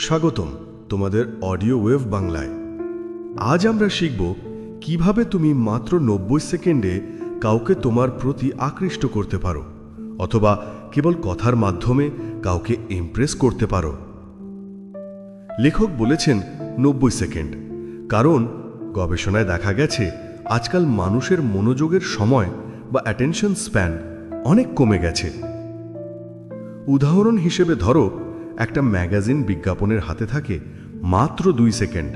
স্বাগতম তোমাদের audio wave বাংলায়। আজ আমরা শিখব কীভাবে তুমি মাত্র নব্বই সেকেন্ডে কাউকে তোমার প্রতি আকৃষ্ট করতে পারো, অথবা কেবল কথার মাধ্যমে কাউকে ইমপ্রেস করতে পারো। লেখক বলেছেন, নব্বই সেকেন্ড। কারণ, গবেষণায় দেখা গেছে, আজকাল মানুষের মনোযোগের সময় বা অ্যাটেনশন স্প্যান অনেক কমে গেছে। উদাহরণ হিসেবে ধরো একটা ম্যাগাজিন বিজ্ঞাপনের হাতে থাকে মাত্র দুই সেকেন্ড,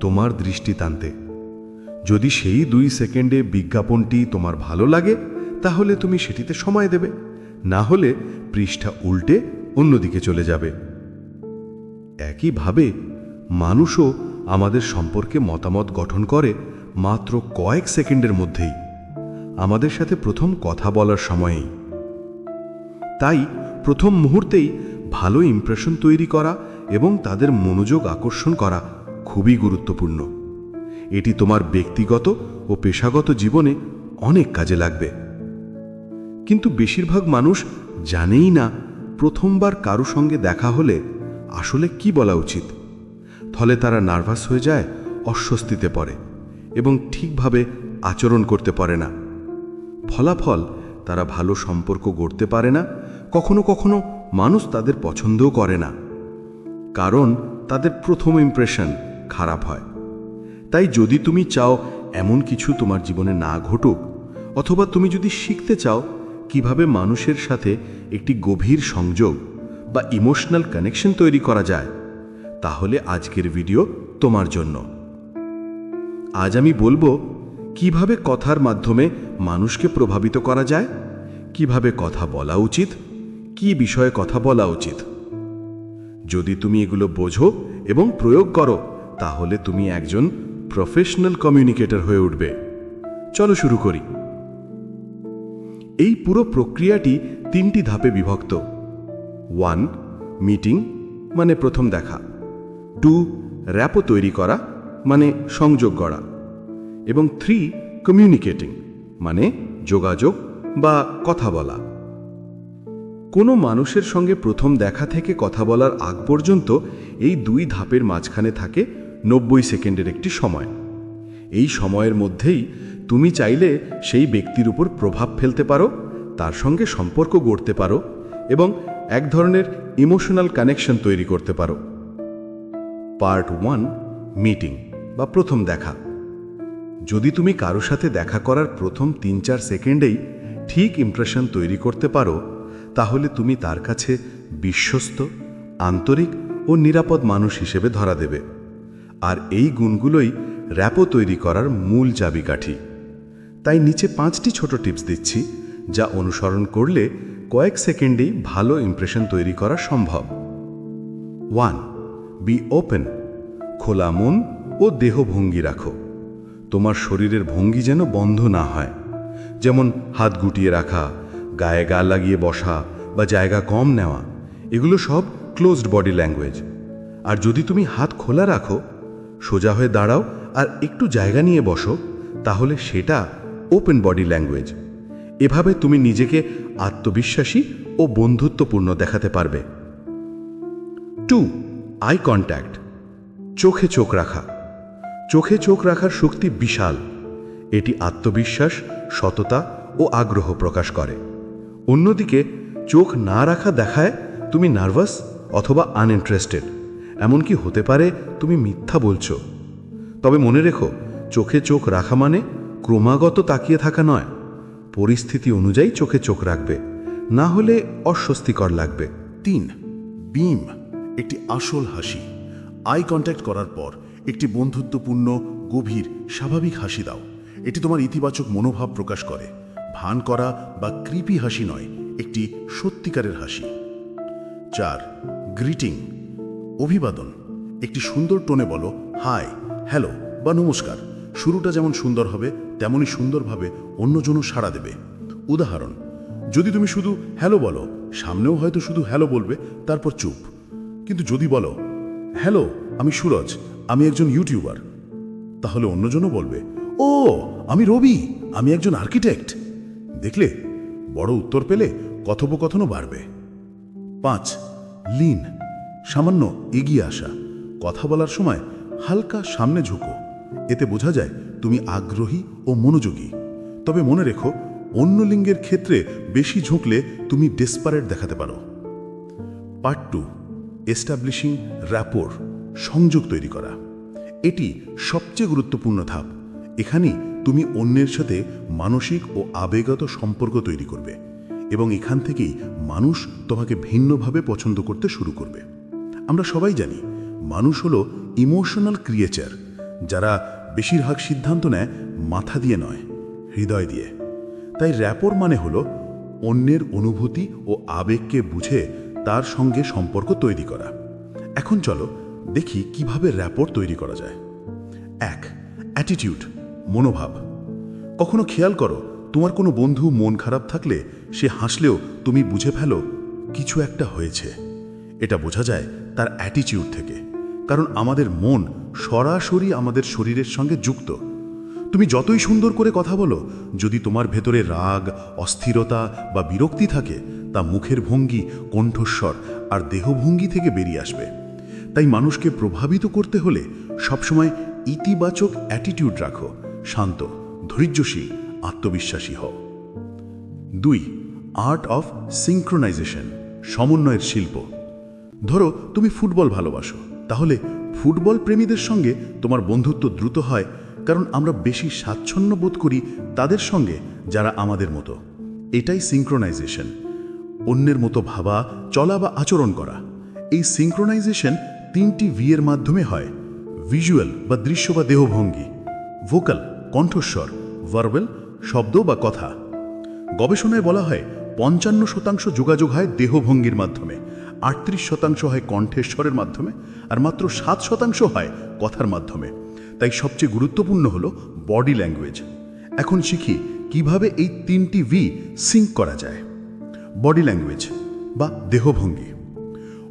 তোমার দৃষ্টি টানতে। যদি সেই দুই সেকেন্ডে বিজ্ঞাপনটি তোমার ভালো লাগে, তাহলে তুমি সেটিতে সময় দেবে। না হলে পৃষ্ঠা উল্টে অন্যদিকে চলে যাবে। একইভাবে, মানুষও আমাদের সম্পর্কে মতামত গঠন করে মাত্র কয়েক সেকেন্ডের মধ্যেই, আমাদের সাথে প্রথম কথা বলার সময়েই। তাই প্রথম মুহূর্তেই ভালো ইমপ্রেশন তৈরি করা এবং তাদের মনোযোগ আকর্ষণ করা খুবই গুরুত্বপূর্ণ। এটি তোমার ব্যক্তিগত ও পেশাগত জীবনে অনেক কাজে লাগবে। কিন্তু বেশিরভাগ মানুষ জানেই না প্রথমবার কারও সঙ্গে দেখা হলে আসলে কি বলা উচিত। ফলে তারা নার্ভাস হয়ে যায়, অস্বস্তিতে পড়ে এবং ঠিকভাবে আচরণ করতে পারে না। ফলাফল তারা ভালো সম্পর্ক গড়তে পারে না, কখনো কখনো মানুষ তাদের পছন্দও করে না। কারণ তাদের প্রথম ইমপ্রেশন খারাপ হয়। তাই যদি তুমি চাও এমন কিছু তোমার জীবনে না ঘটুক, অথবা তুমি যদি শিখতে চাও কীভাবে মানুষের সাথে একটি গভীর সংযোগ বা ইমোশনাল কানেকশন তৈরি করা যায়, তাহলে আজকের ভিডিও তোমার জন্য। আজ আমি বলব কীভাবে কথার মাধ্যমে মানুষকে প্রভাবিত করা যায়, কীভাবে কথা বলা উচিত কি বিষয়ে কথা বলা উচিত? যদি তুমি এগুলো বোঝো এবং প্রয়োগ করো, তাহলে তুমি একজন প্রফেশনাল কমিউনিকেটর হয়ে উঠবে। চলো শুরু করি। এই পুরো প্রক্রিয়াটি তিনটি ধাপে বিভক্ত। ওয়ান মিটিং মানে প্রথম দেখা। টু র্যাপো তৈরি করা মানে সংযোগ গড়া। এবং থ্রি কমিউনিকেটিং মানে যোগাযোগ বা কথা বলা। কোনো মানুষের সঙ্গে প্রথম দেখা থেকে কথা বলার আগ পর্যন্ত এই দুই ধাপের মাঝখানে থাকে নব্বই সেকেন্ডের একটি সময়। এই সময়ের মধ্যেই তুমি চাইলে সেই ব্যক্তির উপর প্রভাব ফেলতে পারো, তার সঙ্গে সম্পর্ক গড়তে পারো এবং এক ধরনের ইমোশনাল কানেকশন তৈরি করতে পারো। পার্ট ওয়ান মিটিং বা প্রথম দেখা। যদি তুমি কারও সাথে দেখা করার প্রথম তিন চার সেকেন্ডেই ঠিক ইমপ্রেশন তৈরি করতে পারো তাহলে তুমি তার কাছে বিশ্বস্ত, আন্তরিক ও নিরাপদ মানুষ হিসেবে ধরা দেবে। আর এই গুণগুলোই র্যাপো তৈরি করার মূল চাবিকাঠি। তাই নিচে পাঁচটি ছোট টিপস দিচ্ছি, যা অনুসরণ করলে কয়েক সেকেন্ডেই ভালো ইমপ্রেশন তৈরি করা সম্ভব। ওয়ান, বি ওপেন, খোলা মন ও দেহ ভঙ্গি রাখো। তোমার শরীরের ভঙ্গি যেন বন্ধ না হয়, যেমন হাত গুটিয়ে রাখা গায়ে গা লাগিয়ে বসা বা জায়গা কম নেওয়া, এগুলো সব ক্লোজড বডি ল্যাঙ্গুয়েজ আর যদি তুমি হাত খোলা রাখো, সোজা হয়ে দাঁড়াও আর একটু জায়গা নিয়ে বসো, তাহলে সেটা ওপেন বডি ল্যাঙ্গুয়েজ এভাবে তুমি নিজেকে আত্মবিশ্বাসী ও বন্ধুত্বপূর্ণ দেখাতে পারবে। টু আই কন্ট্যাক্ট চোখে চোখ রাখা। চোখে চোখ রাখার শক্তি বিশাল। এটি আত্মবিশ্বাস, সততা ও আগ্রহ প্রকাশ করে। অন্যদিকে, চোখ না রাখা দেখায় তুমি নার্ভাস অথবা আনইন্টারেস্টেড এমনকি হতে পারে তুমি মিথ্যা বলছো। তবে মনে রেখো, চোখে চোখ রাখা মানে ক্রমাগত তাকিয়ে থাকা নয়। পরিস্থিতি অনুযায়ী চোখে চোখ রাখবে। না হলে অস্বস্তিকর লাগবে। তিন বিম একটি আসল হাসি। আই কন্ট্যাক্ট করার পর একটি বন্ধুত্বপূর্ণ, গভীর, স্বাভাবিক হাসি দাও। এটি তোমার ইতিবাচক মনোভাব প্রকাশ করে। ভান করা বা কৃপি হাসি নয়, একটি সত্যিকারের হাসি। চার, গ্রিটিং, অভিবাদন। একটি সুন্দর টোনে বলো, হাই, হ্যালো বা নমস্কার শুরুটা যেমন সুন্দর হবে তেমনই সুন্দরভাবে অন্যজনও সাড়া দেবে। উদাহরণ, যদি তুমি শুধু হ্যালো বলো, সামনেও হয়তো শুধু হ্যালো বলবে, তারপর চুপ। কিন্তু যদি বলো, হ্যালো, আমি সুরজ, আমি একজন ইউটিউবার তাহলে অন্যজনও বলবে, ও, আমি রবি, আমি একজন আর্কিটেক্ট দেখলে? বড় উত্তর পেলে কথোপকথনও বাড়বে। পাঁচ, লিন, সামান্য এগিয়ে আসা। কথা বলার সময় হালকা সামনে ঝুঁকো। এতে বোঝা যায় তুমি আগ্রহী ও মনোযোগী। তবে মনে রেখো, অন্য লিঙ্গের ক্ষেত্রে বেশি ঝুঁকলে তুমি ডেসপারেট দেখাতে পারো। পার্ট টু, এস্টাবলিশিং র্যাপোর, সংযোগ তৈরি করা। এটি সবচেয়ে গুরুত্বপূর্ণ ধাপ। এখানেই তুমি অন্যের সাথে মানসিক ও আবেগত সম্পর্ক তৈরি করবে এবং এখান থেকেই মানুষ তোমাকে ভিন্নভাবে পছন্দ করতে শুরু করবে। আমরা সবাই জানি, মানুষ হলো ইমোশনাল ক্রিয়েচার যারা বেশিরভাগ সিদ্ধান্ত নেয় মাথা দিয়ে নয়, হৃদয় দিয়ে। তাই র্যাপোর মানে হলো অন্যের অনুভূতি ও আবেগকে বুঝে তার সঙ্গে সম্পর্ক তৈরি করা। এখন চলো দেখি কীভাবে র্যাপোর তৈরি করা যায়। এক অ্যাটিটিউড মনোভাব। কখনো খেয়াল করো, তোমার কোনো বন্ধু মন খারাপ থাকলে সে হাসলেও তুমি বুঝে ফেলো, কিছু একটা হয়েছে। এটা বোঝা যায় তার অ্যাটিটিউড থেকে। কারণ আমাদের মন সরাসরি আমাদের শরীরের সঙ্গে যুক্ত। তুমি যতই সুন্দর করে কথা বলো, যদি তোমার ভেতরে রাগ, অস্থিরতা বা বিরক্তি থাকে, তা মুখের ভঙ্গি, কণ্ঠস্বর আর দেহভঙ্গি থেকে বেরিয়ে আসবে। তাই মানুষকে প্রভাবিত করতে হলে সবসময় ইতিবাচক অ্যাটিটিউড রাখো। শান্ত, ধৈর্যশীল, আত্মবিশ্বাসী হও। দুই, আর্ট অফ সিঙ্ক্রোনাইজেশন, সমন্বয়ের শিল্প। ধরো, তুমি ফুটবল ভালোবাসো, তাহলে ফুটবল প্রেমীদের সঙ্গে তোমার বন্ধুত্ব দ্রুত হয়, কারণ আমরা বেশি স্বাচ্ছন্দ্য বোধ করি তাদের সঙ্গে যারা আমাদের মতো। এটাই সিঙ্ক্রোনাইজেশন। অন্যের মতো ভাবা, চলা বা আচরণ করা। এই সিঙ্ক্রোনাইজেশন তিনটি ভি এর মাধ্যমে হয়, ভিজুয়াল বা দৃশ্য বা দেহভঙ্গি। ভোকাল, কণ্ঠস্বর ভার্বেল শব্দ বা কথা। গবেষণায় বলা হয়, পঞ্চান্ন শতাংশ যোগাযোগ হয় দেহভঙ্গির মাধ্যমে, আটত্রিশ শতাংশ হয় কণ্ঠের স্বরের মাধ্যমে, আর মাত্র সাত শতাংশ হয় কথার মাধ্যমে। তাই সবচেয়ে গুরুত্বপূর্ণ হল বডি ল্যাঙ্গুয়েজ। এখন শিখি কীভাবে এই তিনটি ভি সিঙ্ক করা যায়। বডি ল্যাঙ্গুয়েজ বা দেহভঙ্গি।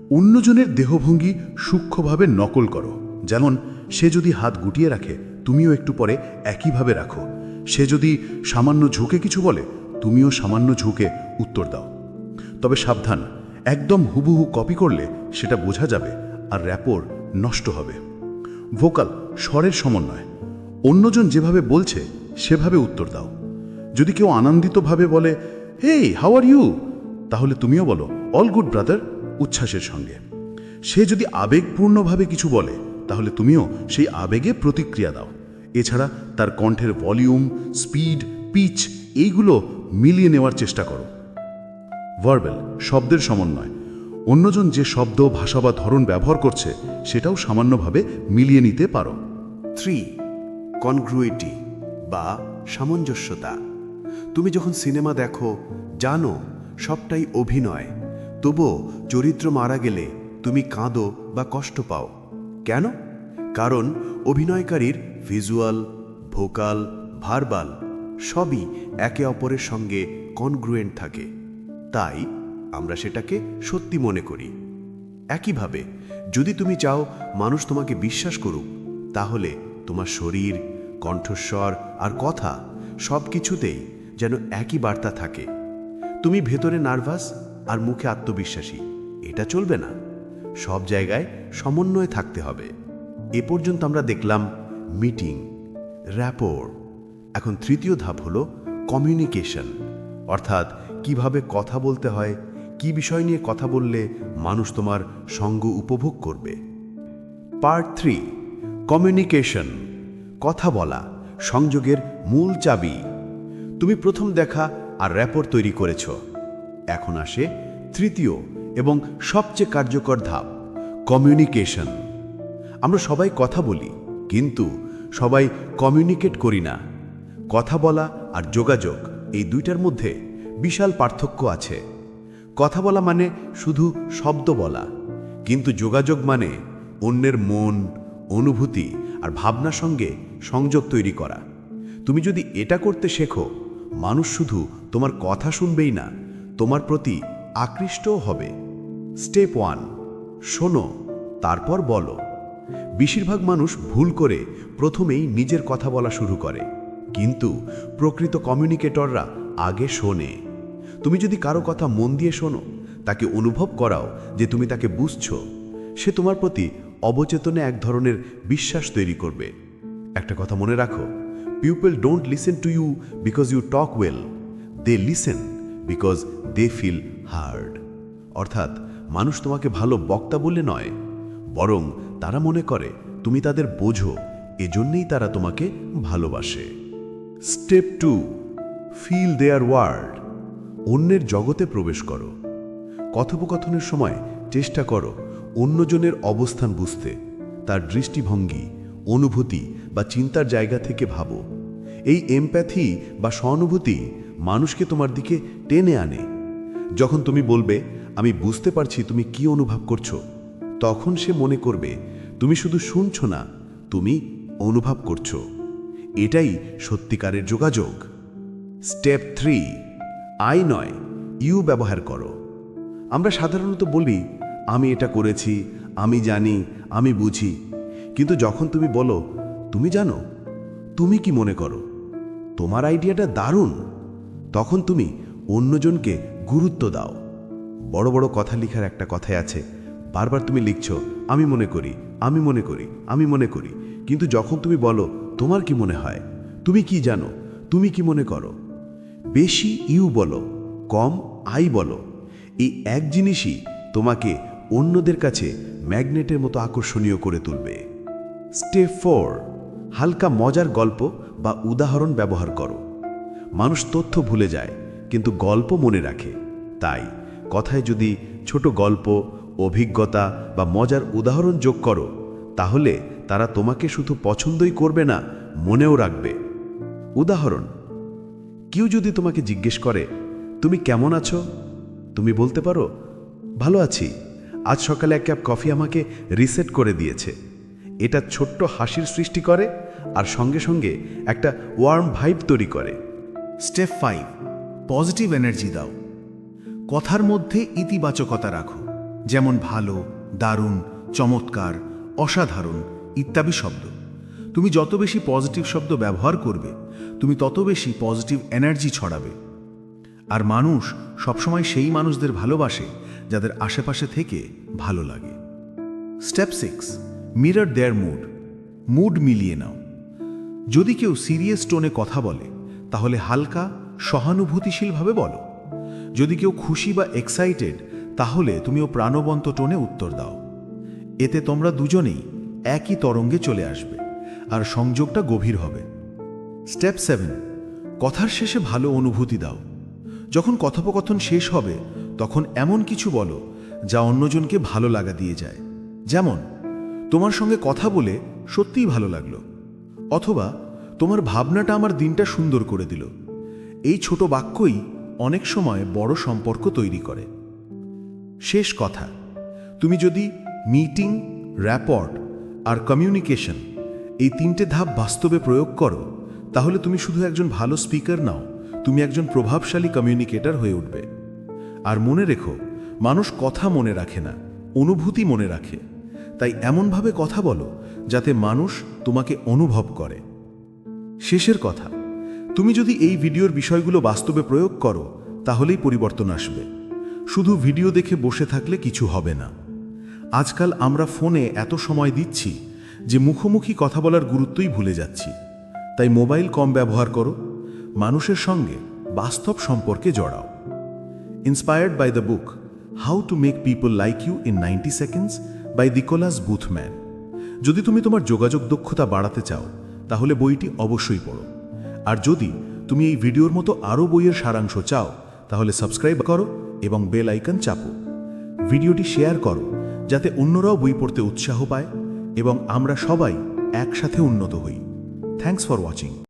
অন্যজনের দেহভঙ্গি সূক্ষ্মভাবে নকল করো। যেমন, সে যদি হাত গুটিয়ে রাখে তুমিও একটু পরে একইভাবে রাখো। সে যদি সামান্য ঝুঁকে কিছু বলে, তুমিও সামান্য ঝুঁকে উত্তর দাও। তবে সাবধান, একদম হুবহু কপি করলে সেটা বোঝা যাবে আর র্যাপোর নষ্ট হবে। ভোকাল স্বরের সমন্বয়। অন্যজন যেভাবে বলছে, সেভাবে উত্তর দাও। যদি কেউ আনন্দিতভাবে বলে, হেই, হাউ আর ইউ? তাহলে তুমিও বলো, অল গুড, ব্রাদার, উচ্ছ্বাসের সঙ্গে। সে যদি আবেগপূর্ণভাবে কিছু বলে, তাহলে তুমিও সেই আবেগে প্রতিক্রিয়া দাও। এছাড়া তার কণ্ঠের ভলিউম, স্পিড, পিচ এইগুলো মিলিয়ে নেওয়ার চেষ্টা করো। ভার্বেল, শব্দের সমন্বয়। অন্যজন যে শব্দ, ভাষা বা ধরন ব্যবহার করছে, সেটাও সামান্যভাবে মিলিয়ে নিতে পারো। থ্রি কনগ্রুইটি বা সামঞ্জস্যতা। তুমি যখন সিনেমা দেখো, জানো সবটাই অভিনয়। তবুও চরিত্র মারা গেলে তুমি কাঁদো বা কষ্ট পাও। কেন? কারণ অভিনয়কারীর ভিজুয়াল, ভোকাল, ভার্বাল সবই একে অপরের সঙ্গে কনগ্রুয়েন্ট থাকে। তাই আমরা সেটাকে সত্যি মনে করি। একইভাবে, যদি তুমি চাও মানুষ তোমাকে বিশ্বাস করুক, তাহলে তোমার শরীর, কণ্ঠস্বর আর কথা সব কিছুতেই যেন একই বার্তা থাকে। তুমি ভেতরে নার্ভাস আর মুখে আত্মবিশ্বাসী, এটা চলবে না। সব জায়গায় সমন্বয় থাকতে হবে। এ পর্যন্ত আমরা দেখলাম মিটিং, র্যাপোর। এখন তৃতীয় ধাপ হলো কমিউনিকেশন, অর্থাৎ কীভাবে কথা বলতে হয়, কি বিষয় নিয়ে কথা বললে মানুষ তোমার সঙ্গ উপভোগ করবে। পার্ট থ্রি, কমিউনিকেশন, কথা বলা, সংযোগের মূল চাবি। তুমি প্রথম দেখা আর র্যাপর তৈরি করেছ। এখন আসে তৃতীয় এবং সবচেয়ে কার্যকর ধাপ, কমিউনিকেশন। আমরা সবাই কথা বলি, কিন্তু সবাই কমিউনিকেট করি না। কথা বলা আর যোগাযোগ এই দুইটার মধ্যে বিশাল পার্থক্য আছে। কথা বলা মানে শুধু শব্দ বলা, কিন্তু যোগাযোগ মানে অন্যের মন, অনুভূতি আর ভাবনার সঙ্গে সংযোগ তৈরি করা। তুমি যদি এটা করতে শেখো, মানুষ শুধু তোমার কথা শুনবেই না, তোমার প্রতি আকৃষ্টও হবে। স্টেপ ওয়ান, শোনো, তারপর বলো। বেশিরভাগ মানুষ ভুল করে প্রথমেই নিজের কথা বলা শুরু করে। কিন্তু প্রকৃত কমিউনিকেটররা আগে শোনে। তুমি যদি কারও কথা মন দিয়ে শোনো, তাকে অনুভব করাও যে তুমি তাকে বুঝছ। সে তোমার প্রতি অবচেতনে এক ধরনের বিশ্বাস তৈরি করবে। একটা কথা মনে রাখো people don't listen to you because you talk well they listen because they feel heard অর্থাৎ, মানুষ তোমাকে ভালো বক্তা বলে নয়, বরং তারা মনে করে, তুমি তাদের বোঝো, এজন্যই তারা তোমাকে ভালোবাসে। Step two feel their world অন্যের জগতে প্রবেশ করো। কথোপকথনের সময় চেষ্টা করো অন্যজনের অবস্থান বুঝতে, তার দৃষ্টিভঙ্গি, অনুভূতি বা চিন্তার জায়গা থেকে ভাবো। এই এমপ্যাথি বা সহানুভূতি মানুষকে তোমার দিকে টেনে আনে। যখন তুমি বলবে, আমি বুঝতে পারছি তুমি কি অনুভব করছ তখন সে মনে করবে, তুমি শুধু শুনছো না, তুমি অনুভব করছ। এটাই সত্যিকারের যোগাযোগ। স্টেপ থ্রি, আই নয়, ইউ ব্যবহার করো। আমরা সাধারণত বলি, আমি এটা করেছি, আমি জানি, আমি বুঝি। কিন্তু যখন তুমি বলো, তুমি জানো, তুমি কি মনে করো? তোমার আইডিয়াটা দারুণ। তখন তুমি অন্যজনকে গুরুত্ব দাও। বড় বড় কথা লিখার একটা কথাই আছে বারবার তুমি লিখছো, আমি মনে করি, আমি মনে করি, আমি মনে করি। কিন্তু যখন তুমি বলো, তোমার কি মনে হয়? তুমি কি জানো? তুমি কি মনে করো? বেশি ইউ বলো, কম আই বলো। এই এক জিনিসই তোমাকে অন্যদের কাছে ম্যাগনেটের মতো আকর্ষণীয় করে তুলবে। স্টেপ ফোর, হালকা মজার গল্প বা উদাহরণ ব্যবহার করো। মানুষ তথ্য ভুলে যায়, কিন্তু গল্প মনে রাখে। তাই কথায় যদি ছোট গল্প অভিজ্ঞতা বা মজার উদাহরণ যোগ করো, তাহলে তারা তোমাকে শুধু পছন্দই করবে না, মনেও রাখবে। উদাহরণ, কেউ যদি তোমাকে জিজ্ঞেস করে, তুমি কেমন আছো? তুমি বলতে পারো, ভালো আছি। আজ সকালে এক কাপ কফি আমাকে রিসেট করে দিয়েছে। এটা ছোট্ট হাসির সৃষ্টি করে আর সঙ্গে সঙ্গে একটা ওয়ার্ম ভাইব তৈরি করে। স্টেপ ফাইভ, পজিটিভ এনার্জি দাও। কথার মধ্যে ইতিবাচকতা রাখো। যেমন ভালো, দারুণ, চমৎকার, অসাধারণ ইত্যাদি শব্দ। তুমি যত বেশি পজিটিভ শব্দ ব্যবহার করবে, তুমি তত বেশি পজিটিভ এনার্জি ছড়াবে। আর মানুষ সবসময় সেই মানুষদের ভালোবাসে যাদের আশেপাশে থেকে ভালো লাগে। Step six mirror their mood mood মিলিয়ে নাও। যদি কেউ সিরিয়াস টোনে কথা বলে, তাহলে হালকা, সহানুভূতিশীলভাবে বলো। যদি কেউ খুশি বা এক্সাইটেড তাহলে তুমিও প্রাণবন্ত টোনে উত্তর দাও। এতে তোমরা দুজনেই একই তরঙ্গে চলে আসবে, আর সংযোগটা গভীর হবে। স্টেপ সেভেন, কথার শেষে ভালো অনুভূতি দাও। যখন কথোপকথন শেষ হবে, তখন এমন কিছু বলো যা অন্যজনকে ভালো লাগা দিয়ে যায়। যেমন, তোমার সঙ্গে কথা বলে সত্যিই ভালো লাগল, অথবা তোমার ভাবনাটা আমার দিনটা সুন্দর করে দিল। এই ছোট বাক্যই অনেক সময় বড় সম্পর্ক তৈরি করে। শেষ কথা, তুমি যদি মিটিং, র্যাপর্ট আর কমিউনিকেশন এই তিনটে ধাপ বাস্তবে প্রয়োগ করো, তাহলে তুমি শুধু একজন ভালো স্পিকার নাও, তুমি একজন প্রভাবশালী কমিউনিকেটর হয়ে উঠবে। আর মনে রেখো, মানুষ কথা মনে রাখে না, অনুভূতি মনে রাখে। তাই এমনভাবে কথা বলো, যাতে মানুষ তোমাকে অনুভব করে। শেষের কথা, তুমি যদি এই ভিডিওর বিষয়গুলো বাস্তবে প্রয়োগ করো, তাহলেই পরিবর্তন আসবে। শুধু ভিডিও দেখে বসে থাকলে কিছু হবে না। আজকাল আমরা ফোনে এত সময় দিচ্ছি যে মুখোমুখি কথা বলার গুরুত্বই ভুলে যাচ্ছি। তাই মোবাইল কম ব্যবহার করো, মানুষের সঙ্গে বাস্তব সম্পর্কে জড়াও। Inspired by the book how to make people like you in ninety seconds by Nicholas Boothman যদি তুমি তোমার যোগাযোগ দক্ষতা বাড়াতে চাও, তাহলে বইটি অবশ্যই পড়ো। আর যদি তুমি এই ভিডিওর মতো আরও বইয়ের সারাংশ চাও, তাহলে সাবস্ক্রাইব করো এবং বেল আইকন চাপো। ভিডিওটি শেয়ার করো, যাতে অন্যরাও বই পড়তে উৎসাহ পায় এবং আমরা সবাই একসাথে উন্নত হই। Thanks for watching